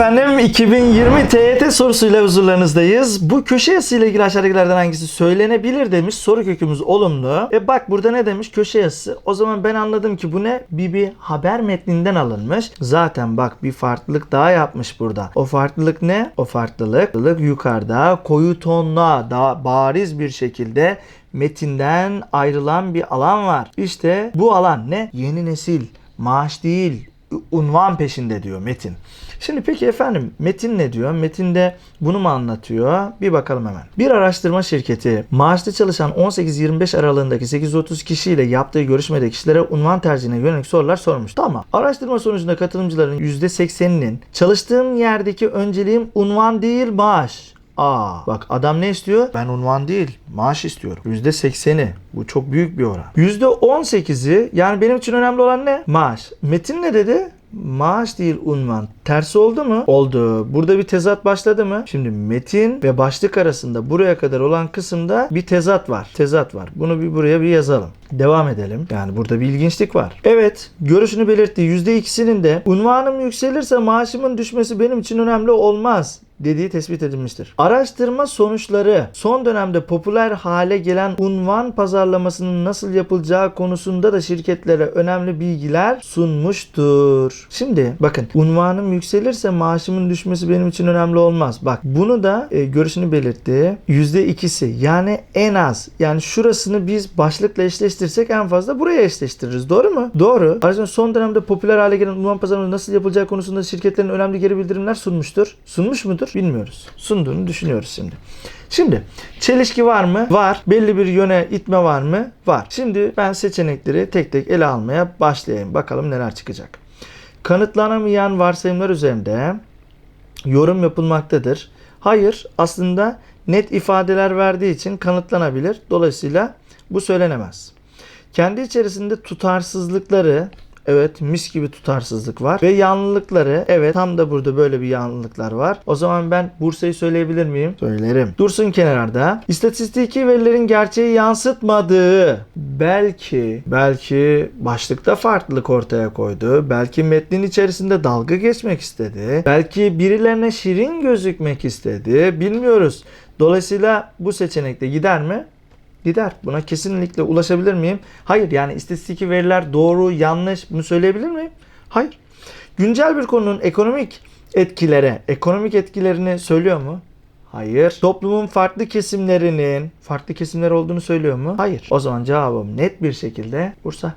efendim 2020 TYT sorusuyla huzurlarınızdayız. Bu köşe yazısı ile ilgili aşağıdakilerden hangisi söylenebilir demiş. Soru kökümüz olumlu. E bak burada ne demiş? Köşe yazısı. O zaman ben anladım ki bu ne? Bir haber metninden alınmış. Zaten bak bir farklılık daha yapmış burada. O farklılık ne? O farklılık yukarıda koyu tonla daha bariz bir şekilde metinden ayrılan bir alan var. İşte bu alan ne? Yeni nesil, maaş değil, unvan peşinde diyor Metin. Şimdi peki efendim Metin ne diyor? Metin'de bunu mu anlatıyor? Bir bakalım hemen. Bir araştırma şirketi maaşlı çalışan 18-25 aralığındaki 830 kişiyle yaptığı görüşmede kişilere unvan tercihine yönelik sorular sormuş. Tamam. Araştırma sonucunda katılımcıların %80'inin çalıştığım yerdeki önceliğim unvan değil maaş. Aa bak adam ne istiyor? Ben unvan değil maaş istiyorum. %80'i. Bu çok büyük bir oran. %18'i yani benim için önemli olan ne? Maaş. Metin ne dedi? Maaş değil unvan. Tersi oldu mu? Oldu. Burada bir tezat başladı mı? Şimdi metin ve başlık arasında buraya kadar olan kısımda bir tezat var. Tezat var. Bunu bir buraya bir yazalım. Devam edelim. Yani burada bir ilginçlik var. Evet, görüşünü belirttiği %2'sinin de unvanım yükselirse maaşımın düşmesi benim için önemli olmaz dediği tespit edilmiştir. Araştırma sonuçları son dönemde popüler hale gelen unvan pazarlamasının nasıl yapılacağı konusunda da şirketlere önemli bilgiler sunmuştur. Şimdi bakın unvanım yükselirse maaşımın düşmesi benim için önemli olmaz. Bak bunu da e, görüşünü belirtti. %2'si yani en az yani şurasını biz başlıkla eşleştirsek en fazla buraya eşleştiririz. Doğru mu? Doğru. Ayrıca son dönemde popüler hale gelen unvan pazarlaması nasıl yapılacağı konusunda şirketlerin önemli geri bildirimler sunmuştur. Sunmuş mudur? Bilmiyoruz. Sunduğunu düşünüyoruz şimdi. Şimdi çelişki var mı? Var. Belli bir yöne itme var mı? Var. Şimdi ben seçenekleri tek tek ele almaya başlayayım. Bakalım neler çıkacak. Kanıtlanamayan varsayımlar üzerinde yorum yapılmaktadır. Hayır, aslında net ifadeler verdiği için kanıtlanabilir. Dolayısıyla bu söylenemez. Kendi içerisinde tutarsızlıkları Evet mis gibi tutarsızlık var. Ve yanlılıkları evet tam da burada böyle bir yanlılıklar var. O zaman ben Bursa'yı söyleyebilir miyim? Söylerim. Dursun kenarda. İstatistiki verilerin gerçeği yansıtmadığı belki belki başlıkta farklılık ortaya koydu. Belki metnin içerisinde dalga geçmek istedi. Belki birilerine şirin gözükmek istedi. Bilmiyoruz. Dolayısıyla bu seçenekte gider mi? Gider. Buna kesinlikle ulaşabilir miyim? Hayır. Yani istatistiki veriler doğru, yanlış bunu söyleyebilir miyim? Hayır. Güncel bir konunun ekonomik etkilere, ekonomik etkilerini söylüyor mu? Hayır. Toplumun farklı kesimlerinin farklı kesimler olduğunu söylüyor mu? Hayır. O zaman cevabım net bir şekilde Bursa.